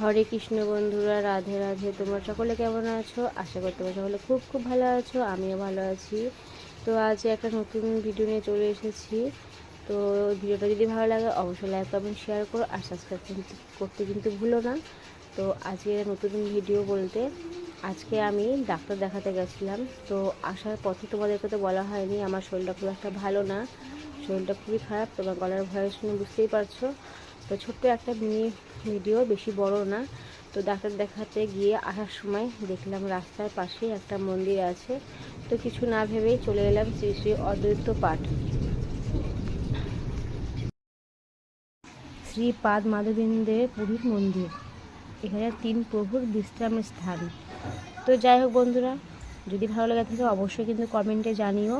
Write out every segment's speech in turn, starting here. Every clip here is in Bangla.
হরে কৃষ্ণ বন্ধুরা, রাধে রাধে। তোমরা সকলে কেমন আছো? আশা করি তোমরা সকলে খুব খুব ভালো আছো, আমিও ভালো আছি। তো আজ একটা নতুন ভিডিও নিয়ে চলে এসেছি। তো ভিডিওটা যদি ভালো লাগে, অবশ্যই লাইক কমেন্ট শেয়ার করো আর সাবস্ক্রাইব করতে কিন্তু ভুলো না। তো আজকে নতুন ভিডিও বলতে আজকে আমি ডাক্তার দেখাতে গেছিলাম। তো আসার পথে তোমাদেরকে তো বলা হয়নি, আমার শরীরটা খুব একটা ভালো না। শরীরটা খুবই খারাপ, তোমার গলার ভয়েস শুনে বুঝতেই পারছ। তো ছোট্ট একটা মিনি ভিডিও বেশি বড় না। তো ডাক্তার দেখাতে গিয়ে আসার সময় দেখলাম রাস্তার পাশেই একটা মন্দির আছে। তো কিছু না ভেবেই চলে এলাম শ্রী শ্রী অদ্বৈত পাঠ। শ্রী পাদ মাধবেন্দ্রের পুরীর মন্দির। এখানে তিন প্রভুর বিশ্রামের স্থান। তো যাই হোক বন্ধুরা, যদি ভালো লাগে থাকে অবশ্যই কিন্তু কমেন্টে জানিও।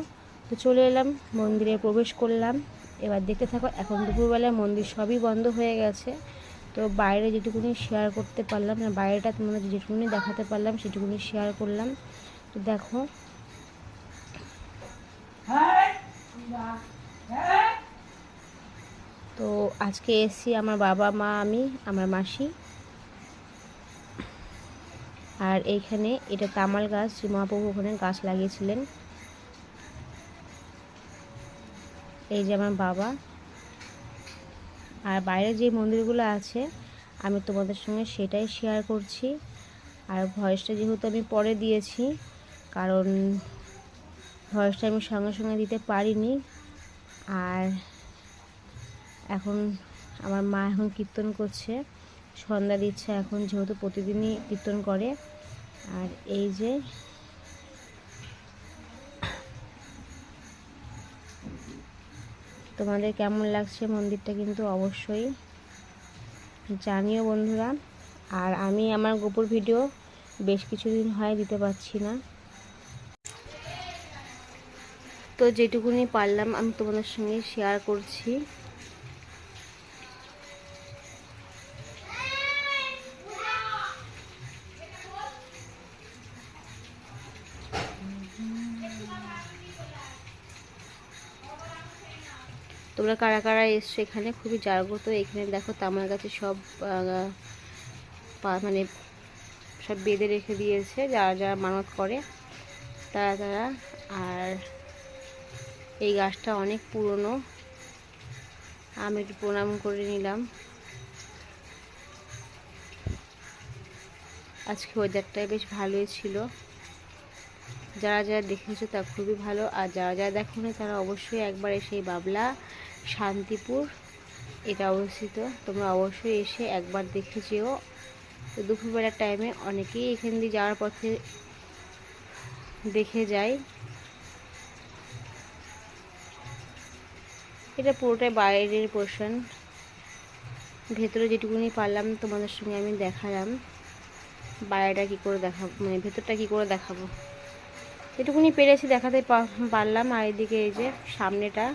তো চলে এলাম, মন্দিরে প্রবেশ করলাম। এবার দেখতে থাকো, এখন দুপুরবেলায় মন্দির সবই বন্ধ হয়ে গেছে। তো বাইরে যেটুকুনি শেয়ার করতে পারলাম না বাইরেটা তোমাদের যেটুকুনি দেখাতে পারলাম, সেটুকুনি শেয়ার করলাম। তো দেখো। তো আজকে এসছি আমার বাবা, মা, আমি, আমার মাসি। আর এইখানে এটা তামাল গাছ শ্রী মহাপ্রভু ওখানে গাছ লাগিয়েছিলেন। এই যে আমার বাবা। আর বাইরে যে মন্দিরগুলো আছে, আমি তোমাদের সঙ্গে সেটাই শেয়ার করছি। আর ভয়েসটা যেহেতু আমি পরে দিয়েছি, কারণ ভয়েসটা আমি সঙ্গে সঙ্গে দিতে পারিনি। আর এখন আমার মা এখন কীর্তন করছে। সন্ধ্যা দিচ্ছে এখন যেহেতু প্রতিদিনই কীর্তন করে। আর এই যে তোমাদের কেমন লাগছে মন্দিরটা কিন্তু অবশ্যই জানিও বন্ধুরা। আর আমি আমার গোপুর ভিডিও বেশ কিছুদিন হয় দিতে পারছি না। তো যেটুকুনি পারলাম আমি তোমাদের সঙ্গে শেয়ার করছি। তোমরা কারা কারা এসছো এখানে? খুবই জাগ্রত। এখানে দেখো তামার গাছে সব মানে সব বেঁধে রেখে দিয়েছে, যারা যারা মানত করে, তারা তারা। আর এই গাছটা অনেক পুরনো। আমি একটু প্রণাম করে নিলাম। আজকে ওয়েদারটাই বেশ ভালোই ছিল। যারা যারা দেখেছ তা খুবই ভালো। আর যারা যারা দেখো তারা অবশ্যই একবার এসে বাবলা শান্তিপুর, এটা অবস্থিত। তোমরা অবশ্যই এসে একবার দেখে যেও। তো দুপুরবেলার টাইমে অনেকেই এখান দিয়ে যাওয়ার পথে দেখে যায়। এটা পুরোটাই বাইরের পোর্শন ভেতরে যেটুকুনি পারলাম তোমাদের সঙ্গে আমি দেখালাম। বাইরেটা কী করে দেখাবো মানে ভেতরটা কী করে দেখাবো? যেটুকুনি পেরেছি দেখাতে পারলাম। আর এদিকে এই যে সামনেটা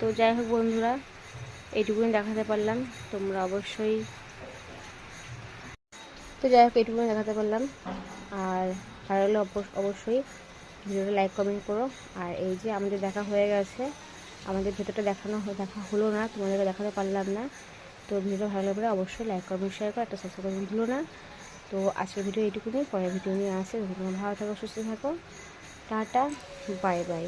তো যাই হোক বন্ধুরা, এইটুকুনি দেখাতে পারলাম, তোমরা অবশ্যই তো যাই হোক, এইটুকুনি দেখাতে পারলাম। আর ভালো হলে অবশ্যই ভিডিওটা লাইক, কমেন্ট করো। আর এই যে আমাদের দেখা হয়ে গেছে, আমাদের ভেতরটা দেখানো দেখা হলো না, তোমাদেরকে দেখাতে পারলাম না। তো ভিডিও ভালো লাগলে অবশ্যই লাইক, কমেন্ট শেয়ার করো, একটা সাবস্ক্রাইব করতে ভুলো না। তো আজকের ভিডিও এইটুকুনি, পরের ভিডিও নিয়ে আসে তোমরা ভালো থাকো, সুস্থ থাকো। Tata bye bye